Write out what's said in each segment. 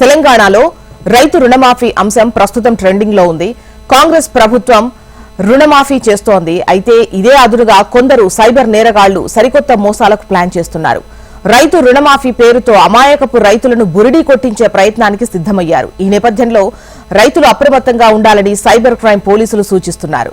తెలంగాణలో రైతు రుణమాఫీ అంశం ప్రస్తుతం ట్రెండింగ్లో ఉంది. కాంగ్రెస్ ప్రభుత్వం రుణమాఫీ చేస్తోంది. అయితే ఇదే అదునుగా కొందరు సైబర్ నేరగాళ్ళు సరికొత్త మోసాలకు ప్లాన్ చేస్తున్నారు. రైతు రుణమాఫీ పేరుతో అమాయకపు రైతులను బురిడీ కొట్టించే ప్రయత్నానికి సిద్దమయ్యారు ఈ నేపథ్యంలో రైతులు అప్రమత్తంగా ఉండాలని సైబర్ క్రైమ్ పోలీసులు సూచిస్తున్నారు.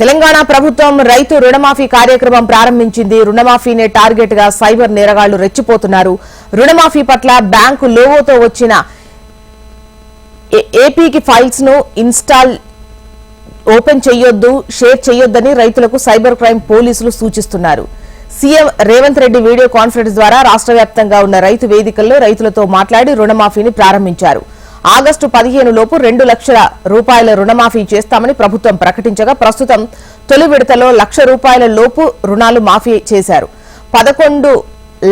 తెలంగాణ ప్రభుత్వం రైతు రుణమాఫీ కార్యక్రమం ప్రారంభించింది. రుణమాఫీనే టార్గెట్గా సైబర్ నేరగాళ్ళు రెచ్చిపోతున్నారు. రుణమాఫీ పట్ల బ్యాంకు లోవోతో వచ్చిన ఏ- ఏపీకి ఫైల్స్ను ఇన్స్టాల్ ఓపెన్ చేయొద్దు షేర్ చేయొద్దని రైతులకు సైబర్ క్రైమ్ పోలీసులు సూచిస్తున్నారు. CM Revanth Reddy video conference ద్వారా రాష్ట్ర ఉన్న రైతు వేదికల్లో రైతులతో మాట్లాడి రుణమాఫీని ప్రారంభించారు. ఆగస్టు పదిహేను లోపు రెండు లక్షల రూపాయల రుణమాఫీ చేస్తామని ప్రభుత్వం ప్రకటించగా ప్రస్తుతం తొలి విడతలో లక్ష రూపాయల లోపు రుణాలు మాఫీ చేశారు. పదకొండు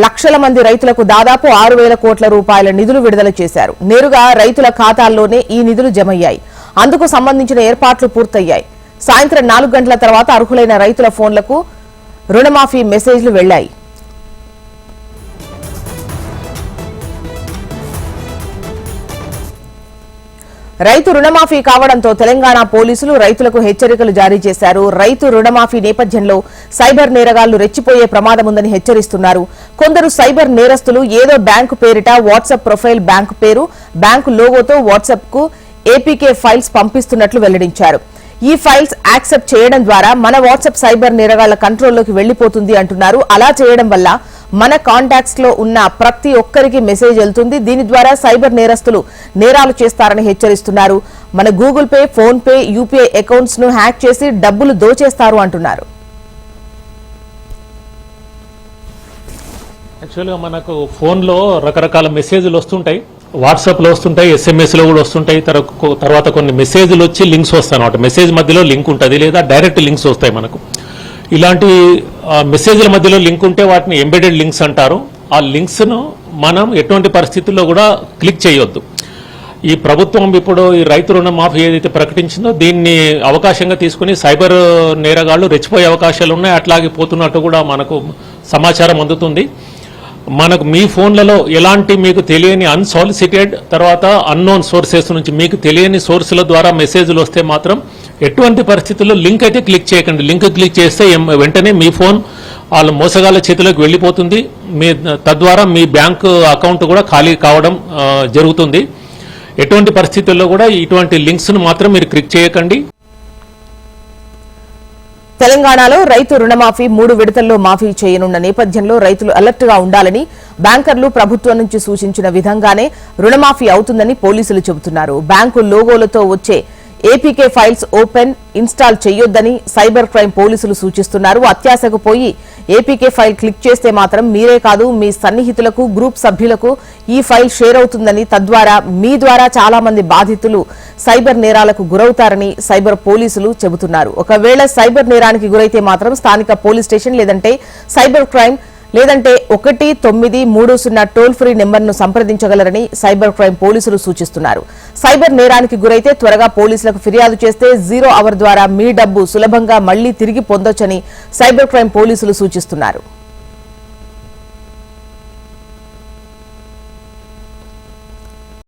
లక్షల మంది రైతులకు దాదాపు ఆరు వేల కోట్ల రూపాయల నిధులు విడుదల చేశారు. నేరుగా రైతుల ఖాతాల్లోనే ఈ నిధులు జమయ్యాయి. అందుకు సంబంధించిన ఏర్పాట్లు పూర్తయ్యాయి. సాయంత్రం నాలుగు గంటల తర్వాత అర్హులైన రైతుల ఫోన్లకు రుణమాఫీ మెసేజ్లు వెళ్ళాయి రైతు రుణమాఫీ కావడంతో తెలంగాణ పోలీసులు రైతులకు హెచ్చరికలు జారీ చేశారు. రైతు రుణమాఫీ నేపథ్యంలో సైబర్ నేరగాళ్ళు రెచ్చిపోయే ప్రమాదముందని హెచ్చరిస్తున్నారు. కొందరు సైబర్ నేరస్తులు ఏదో బ్యాంకు పేరిట వాట్సాప్ ప్రొఫైల్ బ్యాంకు పేరు బ్యాంకు లోగోతో వాట్సాప్కు ఏపీకే ఫైల్స్ పంపిస్తున్నట్లు వెల్లడించారు. ఈ ఫైల్స్ యాక్సెప్ట్ చేయడం ద్వారా మన వాట్సాప్ సైబర్ నేరగాళ్ళ కంట్రోల్లోకి వెళ్ళిపోతుంది అంటున్నారు. అలా చేయడం వల్ల మన కాంటాక్ట్స్లో ఉన్న ప్రతి ఒక్కరికి మెసేజ్ వెళ్తుంది. దీని ద్వారా సైబర్ నేరస్తులు నేరాలు చేస్తారని హెచ్చరిస్తున్నారు. మన Google Pay PhonePe UPI అకౌంట్స్ను హ్యాక్ చేసి డబ్బులు దోచేస్తారు అంటున్నారు. యాక్చువల్గా మనకు ఫోన్లో రకరకాల మెసేజ్లు వస్తుంటాయి. వాట్సాప్లో వస్తుంటాయి ఎస్ఎంఎస్లో కూడా వస్తుంటాయి. తర్వాత కొన్ని మెసేజ్లు వచ్చి లింక్స్ వస్తాయి అనమాట మెసేజ్ మధ్యలో లింక్ ఉంటుంది లేదా డైరెక్ట్ లింక్స్ వస్తాయి మనకు. ఇలాంటి మెసేజ్ల మధ్యలో లింక్ ఉంటే వాటిని ఎంబెడెడ్ లింక్స్ అంటారు. ఆ లింక్స్ను మనం ఎటువంటి పరిస్థితుల్లో కూడా క్లిక్ చేయొద్దు. ఈ ప్రభుత్వం ఇప్పుడు ఈ రైతు రుణమాఫీ ఏదైతే ప్రకటించిందో దీన్ని అవకాశంగా తీసుకుని సైబర్ నేరగాళ్ళు రెచ్చిపోయే అవకాశాలు ఉన్నాయి. అట్లాగే పోతున్నట్టు కూడా మనకు సమాచారం అందుతుంది. మనకు మీ ఫోన్లలో ఎలాంటి మీకు తెలియని అన్సాలిసిటెడ్ తర్వాత అన్నోన్ సోర్సెస్ నుంచి మీకు తెలియని సోర్సుల ద్వారా మెసేజ్లు వస్తే మాత్రం ఎటువంటి పరిస్థితుల్లో లింక్ అయితే క్లిక్ చేయకండి. లింక్ క్లిక్ చేస్తే వెంటనే మీ ఫోన్ వాళ్ళ మోసగాళ్ళ చేతిలోకి వెళ్ళిపోతుంది. మీ తద్వారా మీ బ్యాంకు అకౌంట్ కూడా ఖాళీ కావడం జరుగుతుంది. ఎటువంటి పరిస్థితుల్లో కూడా ఇటువంటి లింక్స్ను మాత్రం మీరు క్లిక్ చేయకండి. తెలంగాణలో రైతు రుణమాఫీ మూడు విడతల్లో మాఫీ చేయనున్న నేపథ్యంలో రైతులు అలర్ట్గా ఉండాలని బ్యాంకర్లు ప్రభుత్వం నుంచి సూచించిన విధంగానే రుణమాఫీ అవుతుందని పోలీసులు చెబుతున్నారు. బ్యాంకు లోగోలతో వచ్చే ఏపీకే ఫైల్స్ ఓపెన్ ఇన్స్టాల్ చేయొద్దని సైబర్ క్రైమ్ పోలీసులు సూచిస్తున్నారు. అత్యాశకు పోయి ఏపీకే ఫైల్ క్లిక్ చేస్తే మాత్రం మీరే కాదు మీ సన్నిహితులకు గ్రూప్ సభ్యులకు ఈ ఫైల్ షేర్ అవుతుందని తద్వారా మీ ద్వారా చాలా మంది బాధితులు సైబర్ నేరాలకు గురవుతారని సైబర్ పోలీసులు చెబుతున్నారు. ఒకవేళ సైబర్ నేరానికి గురైతే మాత్రం స్థానిక పోలీస్ స్టేషన్ లేదంటే సైబర్ క్రైమ్ లేదంటే ఒకటి తొమ్మిది మూడు సున్నా టోల్ ఫ్రీ నెంబర్ను సంప్రదించగలరని సైబర్ క్రైమ్ పోలీసులు సూచిస్తున్నారు. సైబర్ నేరానికి గురైతే త్వరగా పోలీసులకు ఫిర్యాదు చేస్తే జీరో అవర్ ద్వారా మీ డబ్బు సులభంగా మళ్ళీ తిరిగి పొందొచ్చని సైబర్ క్రైమ్ పోలీసులు సూచిస్తున్నారు.